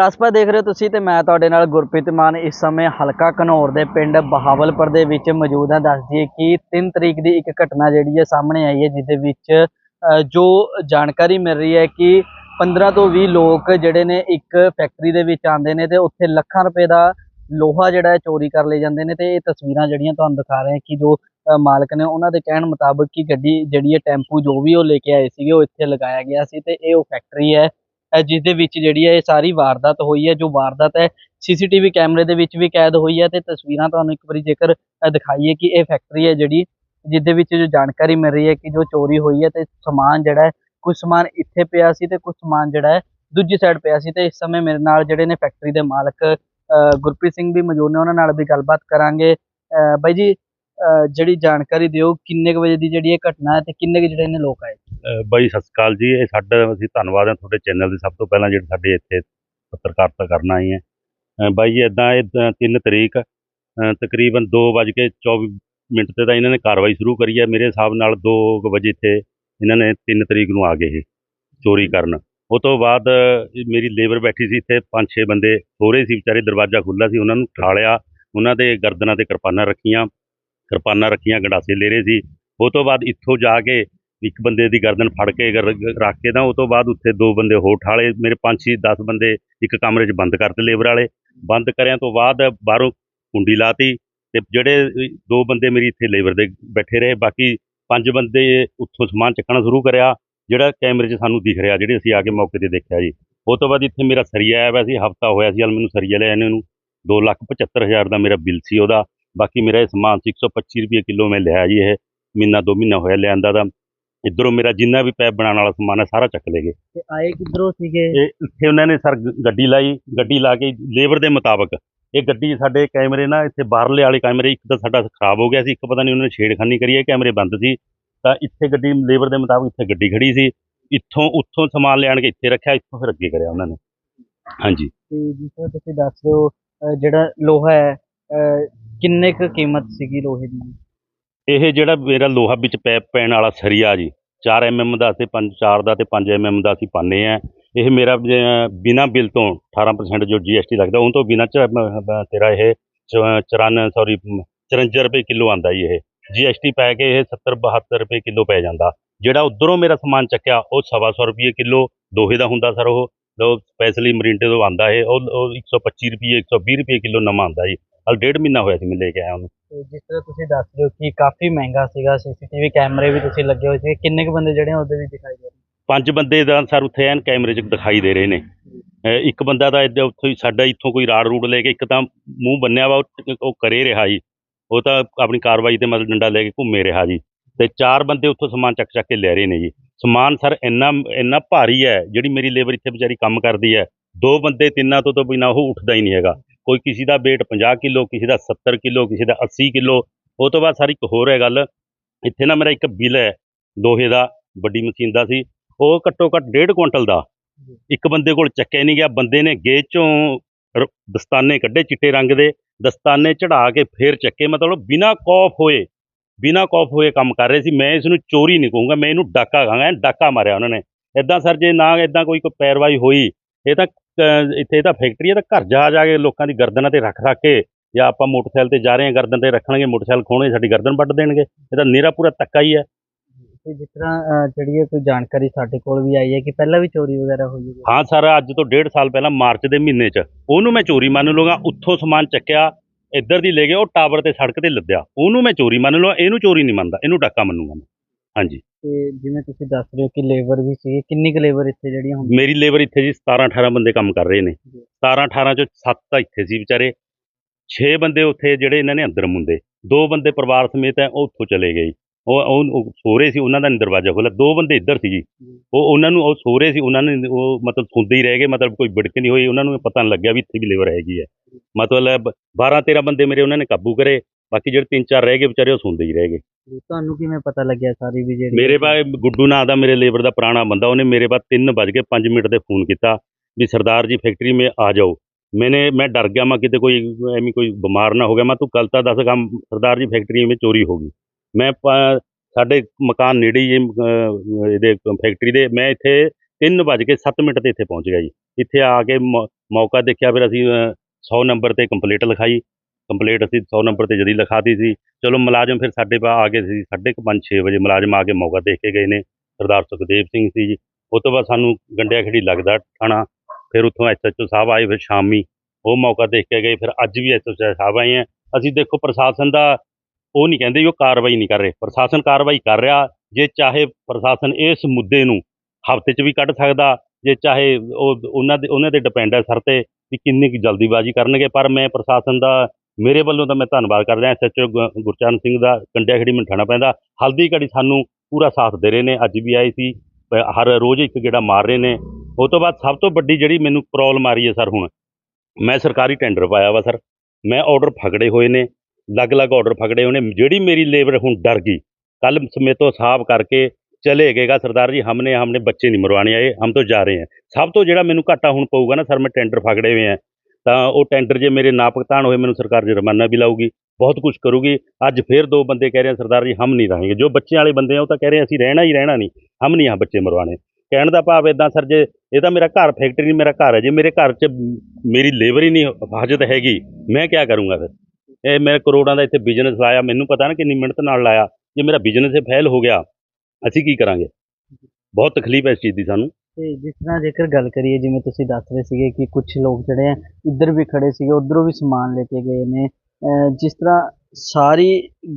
ਪ੍ਰਸਪਾ ਦੇਖ ਰਹੇ ਹੋ ਤੁਸੀਂ ਤੇ ਮੈਂ ਤੁਹਾਡੇ ਨਾਲ ਗੁਰਪ੍ਰੀਤ ਮਾਨ। ਇਸ ਸਮੇਂ ਹਲਕਾ ਘਨੌਰ ਦੇ ਪਿੰਡ ਬਹਾਵਲਪੁਰ ਦੇ ਵਿੱਚ ਮੌਜੂਦ ਹਾਂ। ਦੱਸ ਦਈਏ ਕਿ 3 ਤਰੀਕ ਦੀ ਇੱਕ ਘਟਨਾ ਜਿਹੜੀ ਹੈ ਸਾਹਮਣੇ ਆਈ ਹੈ, ਜਿਹਦੇ ਵਿੱਚ ਜੋ ਜਾਣਕਾਰੀ ਮਿਲ ਰਹੀ ਹੈ ਕਿ 15 ਤੋਂ 20 ਲੋਕ ਜਿਹੜੇ ਨੇ ਇੱਕ ਫੈਕਟਰੀ ਦੇ ਵਿੱਚ ਆਉਂਦੇ ਨੇ ਤੇ ਉੱਥੇ ਲੱਖਾਂ ਰੁਪਏ ਦਾ ਲੋਹਾ ਜਿਹੜਾ ਹੈ ਚੋਰੀ ਕਰ ਲਏ ਜਾਂਦੇ ਨੇ ਤੇ ਇਹ ਤਸਵੀਰਾਂ ਜਿਹੜੀਆਂ ਤੁਹਾਨੂੰ ਦਿਖਾ ਰਹੇ ਹਾਂ ਕਿ ਜੋ ਮਾਲਕ ਨੇ ਉਹਨਾਂ ਦੇ ਕਹਿਣ ਮੁਤਾਬਕ ਕਿ ਗੱਡੀ ਜਿਹੜੀ ਹੈ ਟੈਂਪੂ ਜੋ ਵੀ ਉਹ ਲੈ ਕੇ ਆਏ ਸੀਗੇ, ਉਹ ਇੱਥੇ ਲਗਾਇਆ ਗਿਆ ਸੀ ਤੇ ਇਹ ਉਹ ਫੈਕਟਰੀ ਹੈ। ਜਿਸ ਦੇ ਵਿੱਚ ਜਿਹੜੀ ਹੈ ਇਹ ਸਾਰੀ ਵਾਰਦਾਤ ਹੋਈ ਹੈ ਜੋ ਵਾਰਦਾਤ ਹੈ ਸੀਸੀਟੀਵੀ ਕੈਮਰੇ ਦੇ ਵਿੱਚ ਵੀ ਕੈਦ ਹੋਈ ਹੈ ਤੇ ਤਸਵੀਰਾਂ ਤੁਹਾਨੂੰ ਇੱਕ ਵਾਰੀ ਜੇਕਰ ਦਿਖਾਈਏ ਕਿ ਇਹ ਫੈਕਟਰੀ ਹੈ ਜਿਹੜੀ ਜਿਹਦੇ ਵਿੱਚ ਜੋ ਜਾਣਕਾਰੀ ਮਿਲ ਰਹੀ ਹੈ ਕਿ ਜੋ ਚੋਰੀ ਹੋਈ ਹੈ ਤੇ ਸਮਾਨ ਜਿਹੜਾ ਹੈ ਕੁਝ ਸਮਾਨ ਇੱਥੇ ਪਿਆ ਸੀ ਤੇ ਕੁਝ ਸਮਾਨ ਜਿਹੜਾ ਹੈ ਦੂਜੀ ਸਾਈਡ ਪਿਆ ਸੀ ਤੇ ਇਸ ਸਮੇਂ ਮੇਰੇ ਨਾਲ ਜਿਹੜੇ ਨੇ ਫੈਕਟਰੀ ਦੇ ਮਾਲਕ ਅ, ਗੁਰਪ੍ਰੀਤ ਸਿੰਘ ਵੀ ਮੌਜੂਦ ਨੇ ਉਹਨਾਂ ਨਾਲ ਵੀ ਗੱਲਬਾਤ ਕਰਾਂਗੇ। ਅ, ਬਾਈ ਜੀ ਜਿਹੜੀ ਜਾਣਕਾਰੀ ਦਿਓ ਕਿੰਨੇ ਕੁ ਵਜੇ ਦੀ ਜਿਹੜੀ ਇਹ ਘਟਨਾ ਹੈ ਤੇ ਕਿੰਨੇ ਕੁ ਜਿਹੜੇ ਨੇ ਲੋਕ ਆਏ? ਅਹ ਬਾਈ ਸਤਿ ਸ਼੍ਰੀ ਅਕਾਲ ਜੀ। ਇਹ ਸਾਡਾ ਅਸੀਂ ਧੰਨਵਾਦ ਹਾਂ ਤੁਹਾਡੇ ਚੈਨਲ ਦੇ ਸਭ ਤੋਂ ਪਹਿਲਾਂ ਜਿਹੜੇ ਸਾਡੇ ਇੱਥੇ ਪੱਤਰਕਾਰਤਾ ਕਰਨ ਆਈ ਹੈ। ਅਹ ਬਾਈ ਜੀ ਇਦਾਂ ਇਹ 3 ਤਰੀਕ ਅਹ ਤਕਰੀਬਨ 2:24 ਮਿੰਟ ਤੇ ਤਾਂ ਇਹਨਾਂ ਨੇ ਕਾਰਵਾਈ ਸ਼ੁਰੂ ਕਰੀ ਹੈ। ਮੇਰੇ ਹਿਸਾਬ ਨਾਲ 2 ਵਜੇ ਇੱਥੇ ਇਹਨਾਂ ਨੇ 3 ਤਰੀਕ ਨੂੰ ਆ ਗਏ ਇਹ ਚੋਰੀ ਕਰਨ। ਉਹ ਤੋਂ ਬਾਅਦ ਅਹ, ਮੇਰੀ ਲੇਬਰ ਬੈਠੀ ਸੀ ਇੱਥੇ 5-6 ਬੰਦੇ ਥੋੜੇ ਸੀ ਵਿਚਾਰੇ ਦਰਵਾਜ਼ਾ ਖੁੱਲ੍ਹਾ ਸੀ ਉਹਨਾਂ ਨੂੰ ਠਾਲਿਆ ਉਹਨਾਂ ਦੇ ਗਰਦਨਾਂ ਤੇ ਕਿਰਪਾਨਾਂ ਰੱਖੀਆਂ। ਕਿਰਪਾਨਾਂ ਰੱਖੀਆਂ, ਗੰਡਾਸੇ ਲੈ ਰਹੇ ਸੀ। ਉਹ ਤੋਂ ਬਾਅਦ ਇੱਥੋਂ ਜਾ ਕੇ ਇੱਕ ਬੰਦੇ ਦੀ ਗਰਦਨ ਫੜ ਕੇ ਗਰ- ਰੱਖ ਕੇ ਤਾਂ ਉਹ ਤੋਂ ਬਾਅਦ ਉੱਥੇ ਦੋ ਬੰਦੇ ਹੋਰ ਠਾਲੇ, ਮੇਰੇ ਪੰਜ ਛੇ 10 ਬੰਦੇ ਇੱਕ ਕਮਰੇ 'ਚ ਬੰਦ ਕਰਤੇ ਲੇਬਰ ਵਾਲੇ। ਬੰਦ ਕਰਿਆਂ ਤੋਂ ਬਾਅਦ ਬਾਹਰੋਂ ਕੁੰਡੀ ਲਾਤੀ ਤੇ ਜਿਹੜੇ ਦੋ ਬੰਦੇ ਮੇਰੀ ਇੱਥੇ ਲੇਬਰ ਦੇ ਬੈਠੇ ਰਹੇ, ਬਾਕੀ ਪੰਜ ਬੰਦੇ ਉੱਥੋਂ ਸਮਾਨ ਚੱਕਣਾ ਸ਼ੁਰੂ ਕਰਿਆ, ਜਿਹੜਾ ਕੈਮਰੇ 'ਚ ਸਾਨੂੰ ਦਿਖ ਰਿਹਾ, ਜਿਹੜੇ ਅਸੀਂ ਆ ਕੇ ਮੌਕੇ ਤੇ ਦੇਖਿਆ ਜੀ। ਉਹ ਤੋਂ ਬਾਅਦ ਇੱਥੇ ਮੇਰਾ ਸਰੀਆ ਆਇਆ ਹੋਇਆ ਸੀ, ਹਫਤਾ ਹੋਇਆ ਸੀ, ਹਲ ਮੈਨੂੰ ਸਰੀਆ ਲਿਆ ਇਹਨੇ ਨੂੰ ਦੋ ਲੱਖ ਪਝੱਤਰ ਹਜ਼ਾਰ ਦਾ ਮੇਰਾ ਬਿੱਲ ਸੀ ਉਹਦਾ। ਬਾਕੀ ਮੇਰਾ ਇਹ ਸਮਾਨ ਸੀ 125 ਰੁਪਏ ਕਿਲੋ ਮੈਂ ਲਿਆ ਜੀ ਇਹ ਮਹੀਨਾ ਦੋ ਮਹੀਨਾ ਹੋਇਆ ਲਿਆਂਦਾ ਦਾ ਇੱਧਰੋਂ ਮੇਰਾ ਜਿੰਨਾ ਵੀ ਪੈਪ ਬਣਾਉਣ ਵਾਲਾ ਸਮਾਨ ਹੈ ਸਾਰਾ ਚੱਕ ਲੈ ਗਏ। ਤੇ ਆਏ ਕਿੱਧਰੋਂ ਸੀਗੇ? ਇਹ ਇੱਥੇ ਉਹਨਾਂ ਨੇ ਸਰ ਗੱਡੀ ਲਾਈ ਗੱਡੀ ਲਾ ਕੇ ਲੇਬਰ ਦੇ ਮੁਤਾਬਕ। ਇਹ ਗੱਡੀ ਸਾਡੇ ਕੈਮਰੇ ਨਾ ਇੱਥੇ ਬਾਹਰਲੇ ਵਾਲੇ ਕੈਮਰੇ ਇੱਕ ਤਾਂ ਸਾਡਾ ਖਰਾਬ ਹੋ ਗਿਆ ਸੀ ਇੱਕ ਪਤਾ ਨਹੀਂ ਉਹਨਾਂ ਨੇ ਛੇੜਖਾਨੀ ਕਰੀ ਹੈ ਕੈਮਰੇ ਬੰਦ ਸੀ। ਤਾਂ ਇੱਥੇ ਗੱਡੀ ਲੇਬਰ ਦੇ ਮੁਤਾਬਕ ਇੱਥੇ ਗੱਡੀ ਖੜੀ ਸੀ। ਇੱਥੋਂ ਉੱਥੋਂ ਸਮਾਨ ਲਿਆਣ ਕੇ ਇੱਥੇ ਰੱਖਿਆ ਇੱਥੋਂ ਫਿਰ ਅੱਗੇ ਕਰਿਆ ਉਹਨਾਂ ਨੇ। ਹਾਂਜੀ। ਤੇ ਜਿਸ ਤਰ੍ਹਾਂ ਤੁਸੀਂ ਦੱਸ ਰਹੇ ਹੋ ਜਿਹੜਾ ਲੋਹਾ ਹੈ ਅ, ਕਿੰਨੇ ਕੁ ਕੀਮਤ ਸੀਗੀ ਲੋਹੇ ਦੀ? ਇਹ ਜਿਹੜਾ ਮੇਰਾ ਲੋਹਾ ਵਿੱਚ ਪੈਪ ਪੈਣ ਵਾਲਾ ਸਰੀਆ ਜੀ 4 ਐਮਐਮ ਦਾ ਤੇ 5 4 ਦਾ ਤੇ 5 ਐਮਐਮ ਦਾ ਅਸੀਂ ਪਾਉਂਦੇ ਆ ਇਹ ਮੇਰਾ ਅਹ, ਬਿਨਾਂ ਬਿੱਲ ਤੋਂ 18% ਜੋ ਜੀਐਸਟੀ ਲੱਗਦਾ ਉਹ ਤੋਂ ਬਿਨਾਂ ਚ ਅਹ, ਤੇਰਾ ਇਹ 94 ਸੌਰੀ 54 ਰੁਪਏ ਕਿਲੋ ਆਂਦਾ ਜੀ ਇਹ। ਜੀਐਸਟੀ ਪੈ ਕੇ ਇਹ 70 72 ਰੁਪਏ ਕਿਲੋ ਪੈ ਜਾਂਦਾ। ਜਿਹੜਾ ਉਧਰੋਂ ਮੇਰਾ ਸਮਾਨ ਚੱਕਿਆ ਉਹ ਸਵਾ ਸੌ ਰੁਪਏ ਕਿਲੋ ਦੋਹੇ ਦਾ ਹੁੰਦਾ ਸਰ ਉਹ। ਉਹ ਸਪੈਸ਼ਲੀ ਮਰਿੰਡੇ ਤੋਂ ਆਂਦਾ ਇਹ ਉਹ ਉਹ 125 ਰੁਪਏ 120 ਰੁਪਏ ਕਿਲੋ ਨਵਾਂ ਆਂਦਾ ਜੀ। ਹਲ ਡੇਢ ਮਹੀਨਾ ਹੋਇਆ ਸੀ ਮੈਂ ਲੈ ਕੇ ਆਇਆ ਉਹਨੂੰ। ਤੇ ਜਿਸ ਤਰ੍ਹਾਂ ਤੁਸੀਂ ਦੱਸ ਰਹੇ ਹੋ ਕਿ ਕਾਫੀ ਮਹਿੰਗਾ ਸੀਗਾ ਸੀਸੀਟੀਵੀ ਕੈਮਰੇ ਵੀ ਤੁਸੀਂ ਲੱਗੇ ਹੋਏ ਸੀ ਕਿੰਨੇ ਕੁ ਬੰਦੇ ਜਿਹੜੇ ਆ ਉਹਦੇ ਵਿੱਚ ਦਿਖਾਈ ਦੇ ਰਹੇ ਪੰਜ ਬੰਦੇ ਦਾ ਸਰ ਉੱਥੇ ਐਨ ਕੈਮਰੇ 'ਚ ਦਿਖਾਈ ਦੇ ਰਹੇ ਨੇ। ਅਹ ਇੱਕ ਬੰਦਾ ਤਾਂ ਇੱਦਾਂ ਉੱਥੋਂ ਹੀ ਸਾਡਾ ਇੱਥੋਂ ਕੋਈ ਰਾੜ ਰੂੜ ਲੈ ਕੇ ਇੱਕ ਤਾਂ ਮੂੰਹ ਬੰਨਿਆ ਵਾ ਉਹ- ਉਹ ਕਰੇ ਰਿਹਾ ਜੀ। ਉਹ ਤਾਂ ਆਪਣੀ ਕਾਰਵਾਈ ਤੇ ਮਤਲਬ ਡੰਡਾ ਲੈ ਕੇ ਘੁੰਮੇ ਰਿਹਾ ਜੀ। ਤੇ ਚਾਰ ਬੰਦੇ ਉੱਥੋਂ ਸਮਾਨ ਚੱਕ ਚੱਕ ਕੇ ਲੈ ਰਹੇ ਨੇ ਜੀ। ਸਮਾਨ ਸਰ ਇੰਨਾ ਇੰਨਾ ਭਾਰੀ ਹੈ ਜਿਹੜੀ ਮੇਰੀ ਲੇਬਰ ਇੱਥੇ ਵਿਚਾਰੀ ਕੰਮ ਕਰਦੀ ਹੈ। ਦੋ ਬੰਦੇ ਤਿੰਨਾਂ ਤੋਂ ਤੋਂ ਬਿਨਾਂ ਉਹ ਉੱਠਦਾ ਹੀ ਨਹੀਂ ਹੈਗਾ। ਕੋਈ ਕਿਸੇ ਦਾ weight 50 ਕਿਲੋ, ਕਿਸੇ ਦਾ 70 ਕਿਲੋ, ਕਿਸੇ ਦਾ 80 ਕਿਲੋ, ਉਹ ਤੋਂ ਬਾਅਦ ਸਰ ਇੱਕ ਹੋਰ ਹੈ ਗੱਲ। ਇੱਥੇ ਨਾ ਮੇਰਾ ਇੱਕ ਬਿੱਲ ਹੈ ਲੋਹੇ ਦਾ, ਵੱਡੀ ਮਸ਼ੀਨ ਦਾ ਸੀ। ਉਹ ਘੱਟੋ ਘੱਟ ਡੇਢ ਕੁਇੰਟਲ ਦਾ। ਇੱਕ ਬੰਦੇ ਕੋਲ ਚੱਕਿਆ ਨਹੀਂ ਗਿਆ। ਬੰਦੇ ਨੇ ਗੇਜ ਚੋਂ ਰ- ਦਸਤਾਨੇ ਕੱਢੇ ਚਿੱਟੇ ਰੰਗ ਦੇ। ਦਸਤਾਨੇ ਚੜਾ ਕੇ ਫੇਰ ਚੱਕੇ। ਮਤਲਬ ਬਿਨਾ ਕੌਫ ਹੋਏ, ਬਿਨਾ ਕੌਫ ਹੋਏ ਕੰਮ ਕਰ ਰਹੇ ਸੀ। ਮੈਂ ਇਸ ਨੂੰ ਚੋਰੀ ਨਹੀਂ ਕਹੂੰਗਾ। ਮੈਂ ਇਹਨੂੰ ਡਾਕਾ ਕਹਾਂਗਾ ਡਾਕਾ ਮਾਰਿਆ ਉਹਨਾਂ ਨੇ। ਇਦਾਂ ਸਰ, ਜੇ ਨਾ ਇਦਾਂ ਕੋਈ ਕੋਈ ਪੈਰਵਾਈ ਹੋਈ, ਇਹ ਤਾਂ ਇੱਥੇ ਤਾਂ ਫੈਕਟਰੀ ਹੈ ਤਾਂ ਘਰ ਜਾ ਜਾ ਕੇ ਲੋਕਾਂ ਦੀ ਗਰਦਨਾਂ ਤੇ ਰੱਖ ਰੱਖ ਕੇ ਜਾਂ ਆਪਾਂ ਮੋਟਰਸਾਈਕਲ ਤੇ ਜਾ ਰਹੇ ਹਾਂ ਗਰਦਨ ਤੇ ਰੱਖਣਗੇ ਮੋਟਰਸਾਈਕਲ ਖੋਣੇ ਸਾਡੀ ਗਰਦਨ ਵੱਢ ਦੇਣਗੇ। ਇਹ ਤਾਂ ਨੀਰਾ ਪੂਰਾ ਤੱਕਾ ਹੀ ਹੈ। ਤੇ ਜਿਸ ਤਰ੍ਹਾਂ ਜਿਹੜੀ ਇਹ ਕੋਈ ਜਾਣਕਾਰੀ ਸਾਡੇ ਕੋਲ ਵੀ ਆਈ ਹੈ ਕਿ ਪਹਿਲਾਂ ਵੀ ਚੋਰੀ ਵਗੈਰਾ ਹੋਈ ਹੈ? ਹਾਂ ਸਰ ਅੱਜ ਤੋਂ ਡੇਢ ਸਾਲ ਪਹਿਲਾਂ ਮਾਰਚ ਦੇ ਮਹੀਨੇ 'ਚ ਉਹਨੂੰ ਮੈਂ ਚੋਰੀ ਮੰਨ ਲਵਾਂਗਾ ਉੱਥੋਂ ਸਮਾਨ ਚੱਕਿਆ ਇੱਧਰ ਦੀ ਲੈ ਗਿਆ ਉਹ ਟਾਵਰ ਤੇ ਸੜਕ ਤੇ ਲੱਦਿਆ। ਉਹਨੂੰ ਮੈਂ ਚੋਰੀ ਮੰਨ ਲਵਾਂ ਇਹਨੂੰ ਚੋਰੀ ਨਹੀਂ ਮੰਨਦਾ ਇਹਨੂੰ ਡਾਕਾ ਮੰਨੂਗਾ ਮੈਂ। ਹਾਂਜੀ। ਤੇ ਜਿਵੇਂ ਤੁਸੀਂ ਦੱਸ ਰਹੇ ਹੋ ਕਿ ਲੇਬਰ ਵੀ ਸੀ ਕਿੰਨੀ ਕੁ ਲੇਬਰ ਇੱਥੇ ਜਿਹੜੀਆਂ ਹੁੰਦੀਆਂ? ਮੇਰੀ ਲੇਬਰ ਇੱਥੇ ਜੀ 17 18 ਬੰਦੇ ਕੰਮ ਕਰ ਰਹੇ ਨੇ। 17 18 ਚੋਂ 7 ਤਾਂ ਇੱਥੇ ਸੀ ਵਿਚਾਰੇ। 6 ਬੰਦੇ ਉੱਥੇ ਜਿਹੜੇ ਇਹਨਾਂ ਨੇ ਅੰਦਰ ਮੁੰਦੇ ਦੋ ਬੰਦੇ ਪਰਿਵਾਰ ਸਮੇਤ ਹੈ ਉਹ ਉੱਥੋਂ ਚਲੇ ਗਏ। ਉਹ ਉਹ ਉਹ ਸੋ ਉਹਨਾਂ ਦਾ ਨੀ ਦਰਵਾਜ਼ਾ ਖੋਲ੍ਹਿਆ ਦੋ ਬੰਦੇ ਇੱਧਰ ਸੀ ਜੀ। ਉਹ ਉਹਨਾਂ ਨੂੰ ਉਹ ਸੋ ਰਹੇ ਸੀ ਉਹਨਾਂ ਨੇ ਉਹ ਮਤਲਬ ਸੁਣਦੇ ਹੀ ਰਹਿ ਗਏ ਮਤਲਬ ਕੋਈ ਵਿੜਕ ਨਹੀਂ ਹੋਈ। ਉਹਨਾਂ ਨੂੰ ਪਤਾ ਨਹੀਂ ਲੱਗਿਆ ਵੀ ਇੱਥੇ ਵੀ ਲੇਬਰ ਹੈਗੀ ਹੈ। ਮਤਲਬ 12 13 ਬੰਦੇ ਮੇਰੇ ਉਹਨਾਂ ਨੇ ਕਾਬੂ ਕਰੇ। ਬਾਕੀ ਜਿਹੜੇ ਤਿੰਨ ਚਾਰ ਰਹਿ ਗਏ ਵਿਚਾਰੇ ਉਹ ਸੁਣਦੇ ਹੀ ਰਹਿ ਗਏ। ਤੁਹਾਨੂੰ ਕਿਵੇਂ ਪਤਾ ਲੱਗਿਆ ਸਾਰੀ ਵੀ ਜਿਹੜੀ ਮੇਰੇ ਬਾਰੇ ਗੁੱਡੂ ਨਾਂ ਦਾ ਮੇਰੇ ਲੇਬਰ ਦਾ ਪੁਰਾਣਾ ਬੰਦਾ ਉਹਨੇ ਮੇਰੇ ਬਾਅਦ 3 ਵਜ ਕੇ 5 ਮਿੰਟ ਦੇ ਫੋਨ ਕੀਤਾ ਵੀ ਸਰਦਾਰ ਜੀ ਫੈਕਟਰੀ ਮੇ ਆ ਜਾਓ। ਮੈਨੇ ਮੈਂ ਡਰ ਗਿਆ ਮੈਂ ਕਿਤੇ ਕੋਈ ਐਵੇਂ ਕੋਈ ਬਿਮਾਰ ਨਾ ਹੋ ਗਿਆ ਮੈਂ ਤੂੰ ਕੱਲ ਤਾਂ ਦੱਸ ਕੰਮ ਸਰਦਾਰ ਜੀ ਫੈਕਟਰੀ ਮੇ ਚੋਰੀ ਹੋ ਗਈ। ਮੈਂ ਸਾਡੇ ਮਕਾਨ ਨੇੜੇ ਹੀ ਇਹਦੇ ਫੈਕਟਰੀ ਦੇ ਮੈਂ ਇੱਥੇ 3 ਵਜ ਕੇ 7 ਮਿੰਟ ਤੇ ਇੱਥੇ ਪਹੁੰਚ ਗਿਆ ਜੀ। ਇੱਥੇ ਆ ਕੇ ਮੌਕਾ ਦੇਖਿਆ ਫਿਰ ਅਸੀਂ 100 ਨੰਬਰ ਤੇ ਕੰਪਲੀਟ ਲਿਖਾਈ। ਕੰਪਲੀਟ ਅਸੀਂ 100 ਨੰਬਰ ਤੇ ਜਦੀ ਲਿਖਾਤੀ ਸੀ। ਚਲੋ ਮੁਲਾਜ਼ਮ ਫਿਰ ਸਾਡੇ ਪਾ ਆ ਗਏ ਸੀ, ਸਾਢੇ ਕੁ ਪੰਜ 6 ਵਜੇ ਮੁਲਾਜ਼ਮ ਆ ਕੇ ਮੌਕਾ ਦੇਖ ਕੇ ਗਏ ਨੇ। ਸਰਦਾਰ ਸੁਖਦੇਵ ਸਿੰਘ ਸੀ ਜੀ। ਉਹ ਤੋਂ ਬਾਅਦ ਸਾਨੂੰ ਗੰਡਿਆ ਖੇੜੀ ਲੱਗਦਾ ਥਾਣਾ। ਫਿਰ ਉੱਥੋਂ ਐਸਐਚਓ ਸਾਹਿਬ ਆਏ, ਫਿਰ ਸ਼ਾਮੀ ਉਹ ਮੌਕਾ ਦੇਖ ਕੇ ਗਏ। ਫਿਰ ਅੱਜ ਵੀ ਐਸਐਚਓ ਸਾਹਿਬ ਆਏ ਆ। ਅਸੀਂ ਦੇਖੋ ਪ੍ਰਸ਼ਾਸਨ ਦਾ ਉਹ ਨਹੀਂ ਕਹਿੰਦੇ ਵੀ ਉਹ ਕਾਰਵਾਈ ਨਹੀਂ ਕਰ ਰਹੇ। ਪ੍ਰਸ਼ਾਸਨ ਕਾਰਵਾਈ ਕਰ ਰਿਹਾ। ਜੇ ਚਾਹੇ ਪ੍ਰਸ਼ਾਸਨ ਇਸ ਮੁੱਦੇ ਨੂੰ ਹਫ਼ਤੇ 'ਚ ਵੀ ਕੱਢ ਸਕਦਾ, ਜੇ ਚਾਹੇ ਉਹ, ਉਹਨਾਂ ਦੇ ਉਹਨਾਂ ਦੇ ਡਿਪੈਂਡ ਹੈ ਸਰ ਤੇ ਵੀ ਕਿੰਨੀ ਕੁ ਜਲਦੀਬਾਜ਼ੀ ਕਰਨਗੇ। ਪਰ ਮੈਂ ਪ੍ਰਸ਼ਾਸਨ ਦਾ ਮੇਰੇ ਵੱਲੋਂ ਤਾਂ ਮੈਂ ਧੰਨਵਾਦ ਕਰਦਾ ਐਸਐਚਓ ਗੁਰਚਰਨ ਸਿੰਘ ਦਾ, ਕੰਡਿਆ ਖੇੜੀ ਮੰਠਾਣਾ ਪੈਂਦਾ। ਹਲਦੀ ਘੜੀ ਸਾਨੂੰ ਪੂਰਾ ਸਾਥ ਦੇ ਰਹੇ ਨੇ, ਅੱਜ ਵੀ ਆਏ ਸੀ ਹਰ ਰੋਜ਼ ਇੱਕ ਗੇੜਾ ਮਾਰ ਰਹੇ ਨੇ। ਉਹ ਤੋਂ ਬਾਅਦ ਸਭ ਤੋਂ ਵੱਡੀ ਜਿਹੜੀ ਮੈਨੂੰ ਪ੍ਰੋਬਲਮ ਆ ਰਹੀ ਹੈ ਸਰ ਹੁਣ, ਮੈਂ ਸਰਕਾਰੀ ਟੈਂਡਰ ਪਾਇਆ ਵਾ ਸਰ। ਮੈਂ ਆਰਡਰ ਫਗੜੇ ਹੋਏ ਨੇ, ਅਲੱਗ-ਅਲੱਗ ਆਰਡਰ ਫਗੜੇ ਹੋਏ ਨੇ। ਜਿਹੜੀ ਮੇਰੀ ਲੇਬਰ ਹੁਣ ਡਰ ਗਈ ਕੱਲ ਸਮੇਤੋਂ ਸਾਫ਼ ਕਰਕੇ ਚਲੇ ਗਏਗਾ ਸਰਦਾਰ ਜੀ ਹਮਨੇ ਹਮਨੇ ਬੱਚੇ ਨਹੀਂ ਮਰਵਾਣੇ ਆਏ, ਹਮ ਤੋਂ ਜਾ ਰਹੇ ਹਾਂ। ਸਭ ਤੋਂ ਜਿਹੜਾ ਮੈਨੂੰ ਘਾਟਾ ਹੁਣ ਪਊਗਾ ਨਾ ਸਰ, ਮੈਂ ਟੈਂਡਰ ਫਗੜੇ ਹੋਏ ਆ ਤਾਂ ਉਹ ਟੈਂਡਰ ਜੇ ਮੇਰੇ ਨਾ ਭੁਗਤਾਨ ਹੋਏ ਮੈਨੂੰ ਸਰਕਾਰ ਜੁਰਮਾਨਾ ਵੀ ਲਾਊਗੀ, ਬਹੁਤ ਕੁਝ ਕਰੂਗੀ। ਅੱਜ ਫੇਰ ਦੋ ਬੰਦੇ ਕਹਿ ਰਹੇ ਸਰਦਾਰ ਜੀ, ਹਮ ਨਹੀਂ ਰਹਾਂਗੇ। ਜੋ ਬੱਚੇ ਵਾਲੇ ਬੰਦੇ ਆ, ਉਹ ਤਾਂ ਕਹਿ ਰਹੇ ਅਸੀਂ ਰਹਿਣਾ ਹੀ ਰਹਿਣਾ ਨਹੀਂ। ਹਮ ਨਹੀਂ ਆ ਬੱਚੇ ਮਰਵਾਣੇ ਕਹਿਣ ਦਾ ਭਾਵ ਇਦਾਂ ਸਰ ਜੇ, ਇਹ ਤਾਂ ਮੇਰਾ ਘਰ ਫੈਕਟਰੀ ਨਹੀਂ, ਮੇਰਾ ਘਰ ਹੈ ਜੇ। ਮੇਰੇ ਘਰ 'ਚ ਮੇਰੀ ਲੇਬਰ ਹੀ ਨਹੀਂ ਹਾਜ਼ਤ ਹੈਗੀ। ਮੈਂ ਕੀ ਕਰੂੰਗਾ ਫਿਰ? ਇਹ ਮੈਂ ਕਰੋੜਾਂ ਦਾ ਇੱਥੇ ਬਿਜ਼ਨਸ ਲਾਇਆ, ਮੈਨੂੰ ਪਤਾ ਨਾ ਕਿੰਨੀ ਮਿਹਨਤ ਨਾਲ ਲਾਇਆ। ਜੇ ਮੇਰਾ ਬਿਜ਼ਨਸ ਫੇਲ ਹੋ ਗਿਆ, ਅਸੀਂ ਕੀ ਕਰਾਂਗੇ? ਬਹੁਤ ਤਕਲੀਫ ਹੈ ਇਸ ਚੀਜ਼ ਦੀ ਸਾਨੂੰ। ਤੇ ਜਿਸ ਤਰ੍ਹਾਂ ਜੇਕਰ ਗੱਲ ਕਰੀਏ, ਜਿਵੇਂ ਤੁਸੀਂ ਦੱਸ ਰਹੇ ਸੀਗੇ ਕਿ ਕੁਝ ਲੋਕ ਜਿਹੜੇ ਆ, ਇੱਧਰ ਵੀ ਖੜੇ ਸੀਗੇ, ਉੱਧਰੋਂ ਵੀ ਸਮਾਨ ਲੈ ਕੇ ਗਏ ਨੇ। ਜਿਸ ਤਰ੍ਹਾਂ ਸਾਰੀ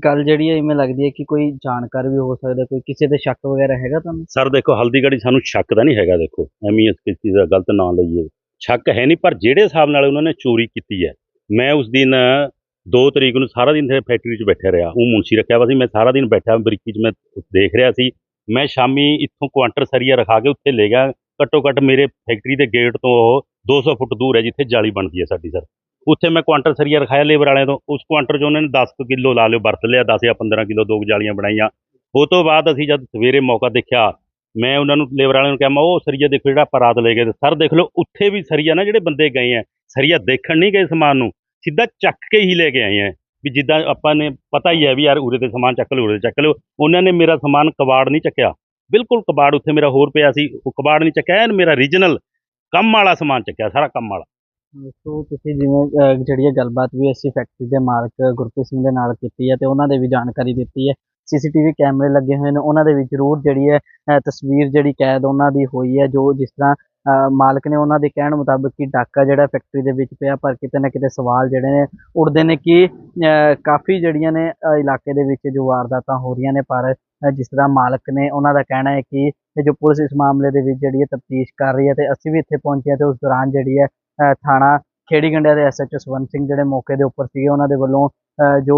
ਗੱਲ ਜਿਹੜੀ ਹੈ ਇਵੇਂ ਲੱਗਦੀ ਹੈ ਕਿ ਕੋਈ ਜਾਣਕਾਰ ਵੀ ਹੋ ਸਕਦਾ, ਕੋਈ ਕਿਸੇ ਤੇ ਸ਼ੱਕ ਵਗੈਰਾ ਹੈਗਾ ਤੁਹਾਨੂੰ? ਸਰ, ਦੇਖੋ ਹਲਦੀ ਘੜੀ ਸਾਨੂੰ ਸ਼ੱਕ ਤਾਂ ਨਹੀਂ ਹੈਗਾ, ਦੇਖੋ। ਐਵੇਂ ਇਸ ਕਿਸੇ ਚੀਜ਼ ਦਾ ਗਲਤ ਨਾਂ ਲਈਏ। ਸ਼ੱਕ ਹੈ ਨਹੀਂ, ਪਰ ਜਿਹੜੇ ਹਿਸਾਬ ਨਾਲ ਉਹਨਾਂ ਨੇ ਚੋਰੀ ਕੀਤੀ ਹੈ, ਮੈਂ ਉਸ ਦਿਨ 2 ਤਰੀਕ ਨੂੰ ਸਾਰਾ ਦਿਨ ਫੈਕਟਰੀ 'ਚ ਬੈਠਾ ਰਿਹਾ। ਉਹ ਮੁਨਸ਼ੀ ਰੱਖਿਆ ਵਾ ਸੀ, ਮੈਂ ਸਾਰਾ ਦਿਨ ਬੈਠਾ, ਬਰੀਕੀ 'ਚ ਮੈਂ ਦੇਖ ਰਿਹਾ ਸੀ। ਮੈਂ ਸ਼ਾਮੀ ਇੱਥੋਂ ਕੁਆਂਟਰ ਸਰੀਆ ਰਖਾ ਕੇ ਉੱਥੇ ਲੈ ਗਿਆ। ਘੱਟੋ ਘੱਟ ਮੇਰੇ ਫੈਕਟਰੀ ਦੇ ਗੇਟ ਤੋਂ ਉਹ 200 ਫੁੱਟ ਦੂਰ ਹੈ ਜਿੱਥੇ ਜਾਲੀ ਬਣਦੀ ਹੈ ਸਾਡੀ, ਸਰ। ਉੱਥੇ ਮੈਂ ਕੁਆਂਟਰ ਸਰੀਆ ਰਖਾਇਆ ਲੇਬਰ ਵਾਲਿਆਂ ਤੋਂ। ਉਸ ਕੁਆਂਟਰ 'ਚ ਉਹਨਾਂ ਨੇ 10 ਕੁ ਕਿਲੋ ਲਾ ਲਿਓ, ਵਰਤ ਲਿਆ 10 ਜਾਂ 15 ਕਿਲੋ ਦੋ ਕੁ ਜਾਲੀਆਂ ਬਣਾਈਆਂ। ਉਹ ਤੋਂ ਬਾਅਦ ਅਸੀਂ ਜਦ ਸਵੇਰੇ ਮੌਕਾ ਦੇਖਿਆ, ਮੈਂ ਉਹਨਾਂ ਨੂੰ, ਲੇਬਰ ਵਾਲਿਆਂ ਨੂੰ ਕਿਹਾ, ਮੈਂ, ਉਹ ਸਰੀਆ ਦੇਖੋ ਜਿਹੜਾ ਆਪਾਂ ਰਾਤ ਲੈ ਗਏ ਸਰ ਦੇਖ ਲਓ, ਉੱਥੇ ਵੀ ਸਰੀਆ ਨਾ ਜਿਹੜੇ ਬੰਦੇ ਗਏ ਆ ਸਰੀਆ ਦੇਖਣ ਨਹੀਂ ਗਏ ਸਮਾਨ ਨੂੰ, ਸਿੱਧਾ ਚੱਕ ਕੇ ਹੀ ਲੈ ਕੇ ਆਏ ਆ ਵੀ ਜਿੱਦਾਂ ਆਪਾਂ ਨੇ ਪਤਾ ਹੀ ਹੈ ਵੀ ਯਾਰ ਉਰੇ ਤੇ ਸਮਾਨ ਚੱਕ ਲਓ ਉਰੇ ਤੇ ਚੱਕ ਲਓ। ਉਹਨਾਂ ਨੇ ਮੇਰਾ ਸਮਾਨ ਕਬਾੜ ਨਹੀਂ ਚੱਕਿਆ। ਬਿਲਕੁਲ ਕਬਾੜ ਉੱਥੇ ਮੇਰਾ ਹੋਰ ਪਿਆ ਸੀ ਉਹ ਕਬਾੜ ਨਹੀਂ ਚੱਕਿਆ ਐਨ ਮੇਰਾ ਰੀਜਨਲ ਕੰਮ ਵਾਲਾ ਸਮਾਨ ਚੱਕਿਆ ਸਾਰਾ ਕੰਮ ਵਾਲਾ। ਸੋ ਤੁਸੀਂ ਜਿਵੇਂ ਅਹ, ਜਿਹੜੀ ਇਹ ਗੱਲਬਾਤ ਵੀ ਅਸੀਂ ਫੈਕਟਰੀ ਦੇ ਮਾਲਕ ਗੁਰਪ੍ਰੀਤ ਸਿੰਘ ਦੇ ਨਾਲ ਕੀਤੀ ਹੈ ਤੇ ਉਹਨਾਂ ਦੇ ਵੀ ਜਾਣਕਾਰੀ ਦਿੱਤੀ ਹੈ। ਸੀਸੀਟੀਵੀ ਕੈਮਰੇ ਲੱਗੇ ਹੋਏ ਨੇ ਉਹਨਾਂ ਦੇ ਵੀ ਜ਼ਰੂਰ ਜਿਹੜੀ ਹੈ ਅਹ, ਤਸਵੀਰ ਜਿਹੜੀ ਕੈਦ ਉਹਨਾਂ ਦੀ ਹੋਈ ਹੈ ਜੋ ਜਿਸ ਤਰ੍ਹਾਂ ਮਾਲਕ ਨੇ ਉਹਨਾਂ ਦੇ ਕਹਿਣ ਮੁਤਾਬਕ ਕਿ ਡਾਕਾ ਜਿਹੜਾ ਫੈਕਟਰੀ ਦੇ ਵਿੱਚ ਪਿਆ, ਪਰ ਕਿਤੇ ਨਾ ਕਿਤੇ ਸਵਾਲ ਜਿਹੜੇ ਨੇ ਉੱਠਦੇ ਨੇ ਕਿ ਕਾਫੀ ਜਿਹੜੀਆਂ ਨੇ ਇਲਾਕੇ ਦੇ ਵਿੱਚ ਜੋ ਵਾਰਦਾਤਾਂ ਹੋ ਰਹੀਆਂ ਨੇ, ਪਰ ਜਿਸ ਤਰ੍ਹਾਂ ਮਾਲਕ ਨੇ ਉਹਨਾਂ ਦਾ ਕਹਿਣਾ ਹੈ ਕਿ ਜੋ ਪੁਲਿਸ ਇਸ ਮਾਮਲੇ ਦੇ ਵਿੱਚ ਜਿਹੜੀ ਹੈ ਤਫਤੀਸ਼ ਕਰ ਰਹੀ ਹੈ ਤੇ ਅਸੀਂ ਵੀ ਇੱਥੇ ਪਹੁੰਚੇ ਹਾਂ ਤੇ ਉਸ ਦੌਰਾਨ ਜਿਹੜੀ ਹੈ ਥਾਣਾ ਖੇੜੀ ਗੰਡਿਆ ਦੇ ਐਸਐਚਓ ਸਵਰਨ ਸਿੰਘ ਜਿਹੜੇ ਮੌਕੇ ਦੇ ਉੱਪਰ ਸੀਗੇ, ਉਹਨਾਂ ਦੇ ਵੱਲੋਂ ਜੋ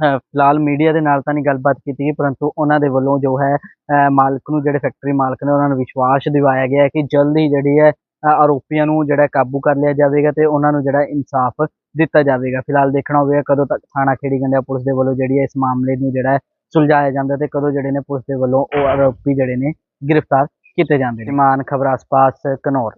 ਫਿਲਹਾਲ ਮੀਡੀਆ ਦੇ ਨਾਲ ਤਾਂ ਨਹੀਂ ਗੱਲਬਾਤ ਕੀਤੀ ਗਈ ਪਰੰਤੂ ਉਹਨਾਂ ਦੇ ਵੱਲੋਂ ਜੋ ਹੈ ਅਹ, ਮਾਲਕ ਨੂੰ ਜਿਹੜੇ ਫੈਕਟਰੀ ਮਾਲਕ ਨੇ ਉਹਨਾਂ ਨੂੰ ਵਿਸ਼ਵਾਸ ਦਿਵਾਇਆ ਗਿਆ ਹੈ ਕਿ ਜਲਦ ਹੀ ਜਿਹੜੀ ਹੈ ਆਰੋਪੀਆਂ ਨੂੰ ਜਿਹੜਾ ਕਾਬੂ ਕਰ ਲਿਆ ਜਾਵੇਗਾ ਤੇ ਉਹਨਾਂ ਨੂੰ ਜਿਹੜਾ ਇਨਸਾਫ ਦਿੱਤਾ ਜਾਵੇਗਾ। ਫਿਲਹਾਲ ਦੇਖਣਾ ਹੋਵੇਗਾ ਕਦੋਂ ਤੱਕ ਥਾਣਾ ਖੇੜੀ ਗੰਡਿਆ ਪੁਲਿਸ ਦੇ ਵੱਲੋਂ ਜਿਹੜੀ ਹੈ ਇਸ ਮਾਮਲੇ ਨੂੰ ਜਿਹੜਾ ਹੈ ਸੁਲਝਾਇਆ ਜਾਂਦਾ ਤੇ ਕਦੋਂ ਜਿਹੜੇ ਨੇ ਪੁਲਿਸ ਦੇ ਵੱਲੋਂ ਉਹ ਆਰੋਪੀ ਜਿਹੜੇ ਨੇ ਗ੍ਰਿਫਤਾਰ ਕੀਤੇ ਜਾਂਦੇ ਨੇ। ਮਾਨ ਖਬਰ ਆਸ-ਪਾਸ ਕਨੌਰ।